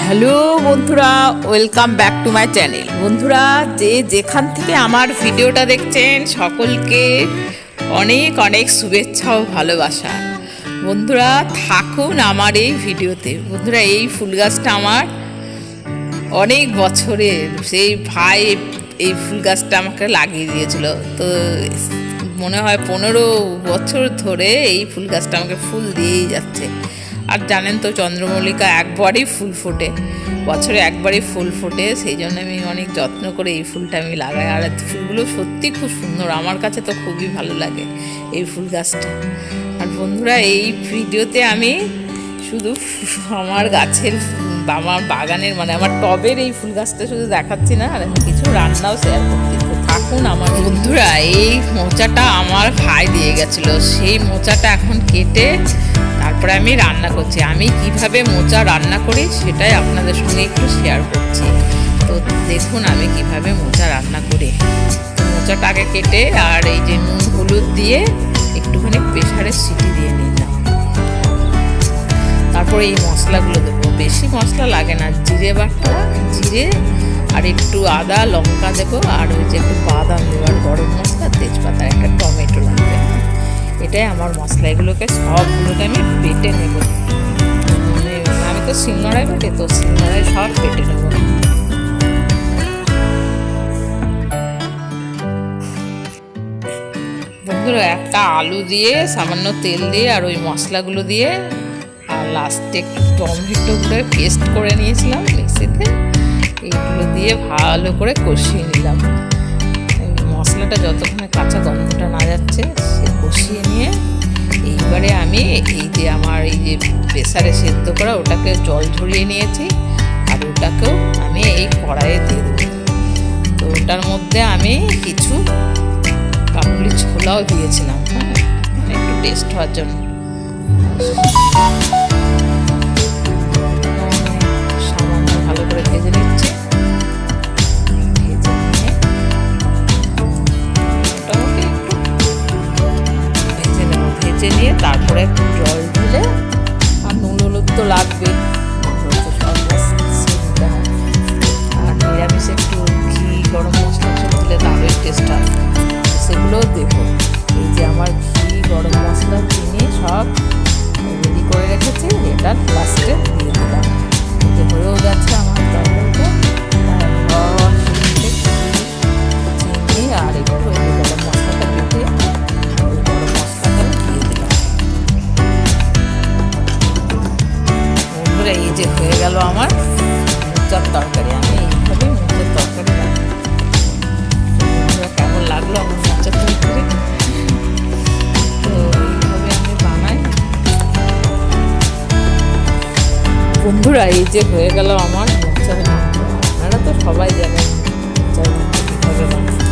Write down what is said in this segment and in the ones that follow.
Hello বন্ধুরা, welcome back to my channel. বন্ধুরা, যে যেখান থেকে আমার ভিডিওটা দেখছেন, সকলকে অনেক অনেক শুভেচ্ছা ও ভালোবাসা। বন্ধুরা, থাকুন আমার এই ভিডিওতে। বন্ধুরা, এই ফুল গাছটা আমার অনেক বছরের, সেই ভাই এই ফুল গাছটা আমাকে লাগিয়ে দিয়েছিল। তো মনে হয় পনেরো বছর ধরে এই ফুল গাছটা আমাকে ফুল দিয়েই যাচ্ছে। আর জানেন তো চন্দ্রমল্লিকা একবারই ফুল ফোটে। বছরে একবারই ফুল ফোটে, সেই জন্য আমি অনেক যত্ন করে এই ফুলটা আমি লাগাই। আর ফুলগুলো সত্যি খুব সুন্দর, আমার কাছে তো খুবই ভালো লাগে এই ফুল গাছটা। আর বন্ধুরা, এই ভিডিওতে আমি শুধু আমার গাছের, আমার বাগানের মানে আমার টবের এই ফুল গাছটা শুধু দেখাচ্ছি না, আর কিছু রান্নাও শেয়ার করছি। থাকুন আমার বন্ধুরা, এই মোচাটা আমার ভাই দিয়ে গেছিল। সেই মোচাটা এখন কেটে তারপরে আমি রান্না করছি। আমি কীভাবে মোচা রান্না করি সেটাই আপনাদের সঙ্গে একটু শেয়ার করছি। তো দেখুন আমি কীভাবে মোচা রান্না করি। মোচাটাকে কেটে আর এই যে নুন, হলুদ দিয়ে একটুখানি প্রেশারে সিটি দিয়ে নিলাম। তারপরে এই মশলাগুলো দেবো। বেশি মশলা লাগে না, জিরে বাটা, জিরে আর একটু আদা, লঙ্কা দেবো আর ওই যে একটু বাদাম দেবো আর গরম মশলা, তেজপাতা, একটা টমেটো লাগবে। এটাই আমার মশলা। এগুলোকে সবগুলোকে আমি বেটে নেব। মানে আমি তো সিঙ্গড়ায় বেটে, তো সিঙ্গড়ায় সব বেটে নেব। বন্ধুরা, একটা আলু দিয়ে, সামান্য তেল দিয়ে আর ওই মশলাগুলো দিয়ে, আর লাস্টে একটু করে পেস্ট করে নিয়েছিলাম মিক্সিতে এইগুলো দিয়ে ভালো করে কষিয়ে নিলাম। মশলাটা যতক্ষণে কাঁচা গন্ধটা না যাচ্ছে, সে কষিয়ে নিয়ে এইবারে আমি এই যে আমার এই যে প্রেসারে সেদ্ধ করা, ওটাকে জল ঝরিয়ে নিয়েছি আর ওটাকেও আমি এই কড়াইয়ে দিয়ে দেবো। তো ওটার মধ্যে আমি কিছু কাবুলি ছোলাও দিয়েছিলাম। একটু টেস্ট হওয়ার জন্য। ভেজে নিয়ে তারপরে একটু জল দিলে আর নুন হলুদ তো লাগবে আর নিরামিষ একটু ঘি, গরম মশলা সব দিলে তারই টেস্ট হয় সেগুলোও দেবো তো আমি বানাই। বন্ধুরা, এই যে হয়ে গেল আমার আপনারা তো সবাই জানেন কীভাবে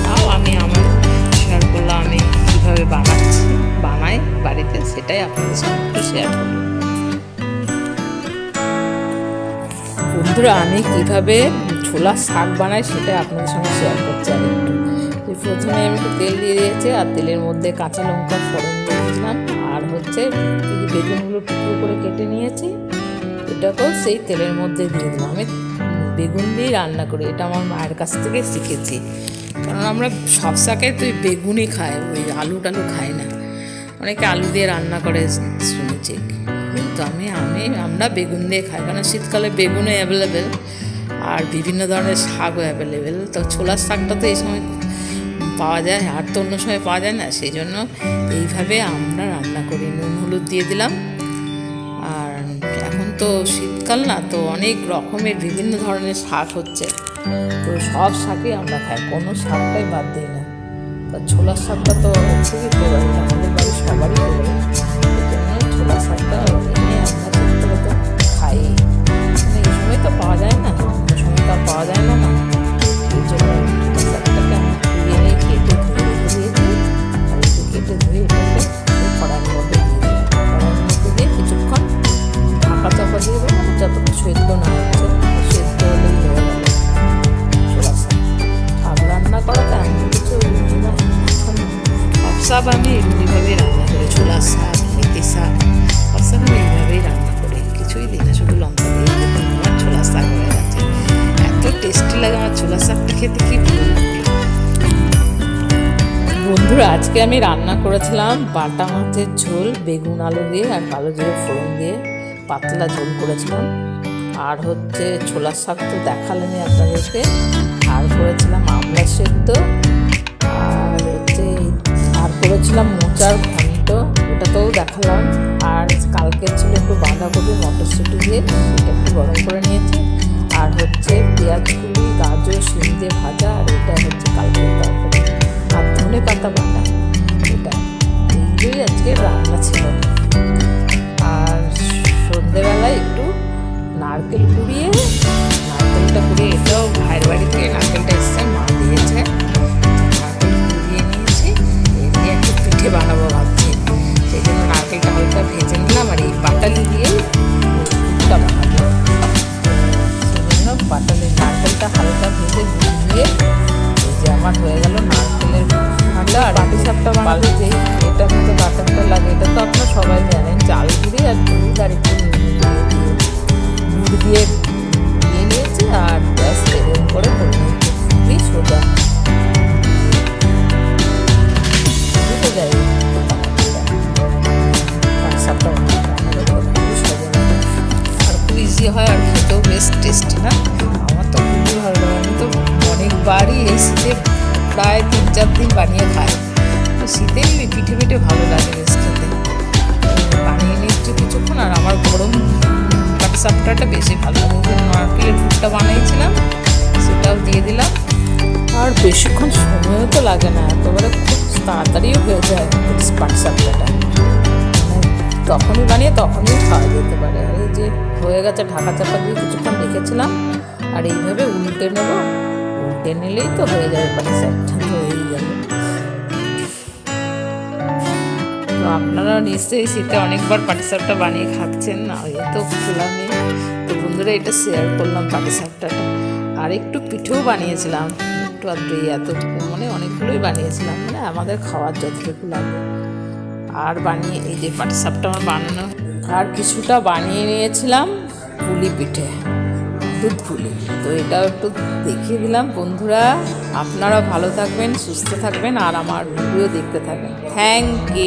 তাও আমি আমার শেয়ার করলাম, আমি কীভাবে বানাচ্ছি, বানাই বাড়িতে, সেটাই আপনাদের সঙ্গে শেয়ার করলাম। বন্ধুরা, আমি কীভাবে ছোলার শাক বানাই সেটা আপনাদের সঙ্গে শেয়ার করছি আর একটু। প্রথমে আমি একটু তেল দিয়ে দিয়েছি আর তেলের মধ্যে কাঁচা লঙ্কা ফোড়ন দিয়েছিলাম আর হচ্ছে এই বেগুনগুলো টুকরো করে কেটে নিয়েছি। এটাকেও সেই তেলের মধ্যে দিয়ে দিলাম। আমি বেগুন দিয়েই রান্না করি, এটা আমার মায়ের কাছ থেকে শিখেছি। কারণ আমরা সব শাকে তো বেগুনই খাই, ওই আলু টালু খাই না। অনেকে আলু দিয়ে রান্না করে, শুনেছি। কিন্তু আমি আমি, আমরা বেগুন দিয়ে খাই, কারণ শীতকালে বেগুনও অ্যাভেলেবেল আর বিভিন্ন ধরনের শাকও অ্যাভেলেবেল তো ছোলার শাকটা তো এই সময় পাওয়া যায়, আর তো অন্য সময় পাওয়া যায় না, সেই জন্য এইভাবে আমরা রান্না করি। নুন, হলুদ দিয়ে দিলাম। আর এখন তো শীতকাল না, তো অনেক রকমের বিভিন্ন ধরনের শাক হচ্ছে। তো সব শাকই আমরা খাই, কোনো শাকটাই বাদ দিই না। তা ছোলার শাকটা তো খুবই ফেভারিট আমাদের বাড়ির সবারই ফেভারিট ছোলার শাকটা তো খাই। মানে এই সময় তো পাওয়া যায় না সময় তো পাওয়া যায় না না। এই জন্য মধ্যে ধুয়ে এটাকে কড়ার মধ্যে দিয়ে কড়ার মধ্যে দিয়ে কিছুক্ষণ ঢাকা চাপা দিয়ে দেবো যতক্ষণ সেদ্ধ না হচ্ছে। সেদ্ধ হলেই হয়ে গেল। শাক। রান্না করা তো কিছু সব আমি এমনিভাবেই রান্না করি। ছোলা শাক মেথি শাক সব আমি এইভাবেই রান্না করি। কিছুই দিই না, শুধু লঙ্কা দিয়ে আমার ছোলা শাক হয়ে গেছে। এত টেস্টি লাগে আমার ছোলা শাকটা খেতে, কি ভালো লাগে বন্ধুরা, আজকে আমি রান্না করেছিলাম বাটা মাছের ঝোল, বেগুন আলু দিয়ে আর কালো জিরে ফোড়ন দিয়ে। পাতলা ঝোল করেছিলাম। আর হচ্ছে ছোলার শাক তো দেখালেনি আপনাদেরকে। আর করেছিলাম আমলা সেদ্ধ। আর হচ্ছে আর করেছিলাম মোচার ঘন্ট ওটাতেও দেখালাম। আর কালকে ছিল একটু বাঁধাকপি, মটরশুঁটি দিয়ে, একটু গরম করে নিয়েছি। নারকেল কুড়িয়ে নারকেলটা কুড়িয়ে এটাও ভাইয়ের বাড়ি থেকে নারকেলটা এসছে, মা দিয়েছে। নারকেল কুড়িয়ে নিয়েছি এই একটু পিঠে বানাবো ভাবছি। সেই জন্য নারকেলটা হালকা ভেজে নিলাম আর এই বাটালি দিয়ে বানাবো। হয় আর খেতেও বেশ টেস্টি না? আমার তো খুবই ভালো লাগে। আমি তো অনেকবারই এই শীতে প্রায় তিন চার দিন বানিয়ে খাই। তো শীতেই পিঠে পিঠে ভালো লাগে বেশ খেতে। বানিয়ে নিচ্ছি কিছুক্ষণ আর আমার গরম পাটিসাপটাটা বেশি ভালো লাগে। নারকেলের ফুটটা বানিয়েছিলাম, সেটাও দিয়ে দিলাম। আর বেশিক্ষণ সময়ও তো লাগে না, একেবারে খুব তাড়াতাড়িও হয়ে যায়। পাটিসাপটাটা মানে তখনই বানিয়ে তখনই খাওয়া যেতে পারে। আর এই যে হয়ে গেছে ঢাকা চাপা দিয়ে কিছুক্ষণ রেখেছিলাম, আর এইভাবে উল্টে নেব। উল্টে নিলেই তো হয়ে যাবে পাটিসাপটা তো হয়েই যাবে তো আপনারা নিশ্চয়ই শীতে অনেকবার পাটিসাপটা বানিয়ে খাচ্ছেন, না এই তো খেলামই তো বন্ধুরা, এটা শেয়ার করলাম পাটিসাপটাটা আর একটু পিঠেও বানিয়েছিলাম, একটু আধটু এত মানে অনেকগুলোই বানিয়েছিলাম মানে আমাদের খাওয়ার যতটুকু লাগবে আর বানিয়ে, এই যে পাটি সাপটা আমার বানানো আর কিছুটা বানিয়ে নিয়েছিলাম পুলি পিঠে, দুধ পুলি। তো এটাও একটু দেখিয়ে দিলাম। বন্ধুরা আপনারা ভালো থাকবেন, সুস্থ থাকবেন, আর আমার ভিডিও দেখতে থাকবেন। Thank you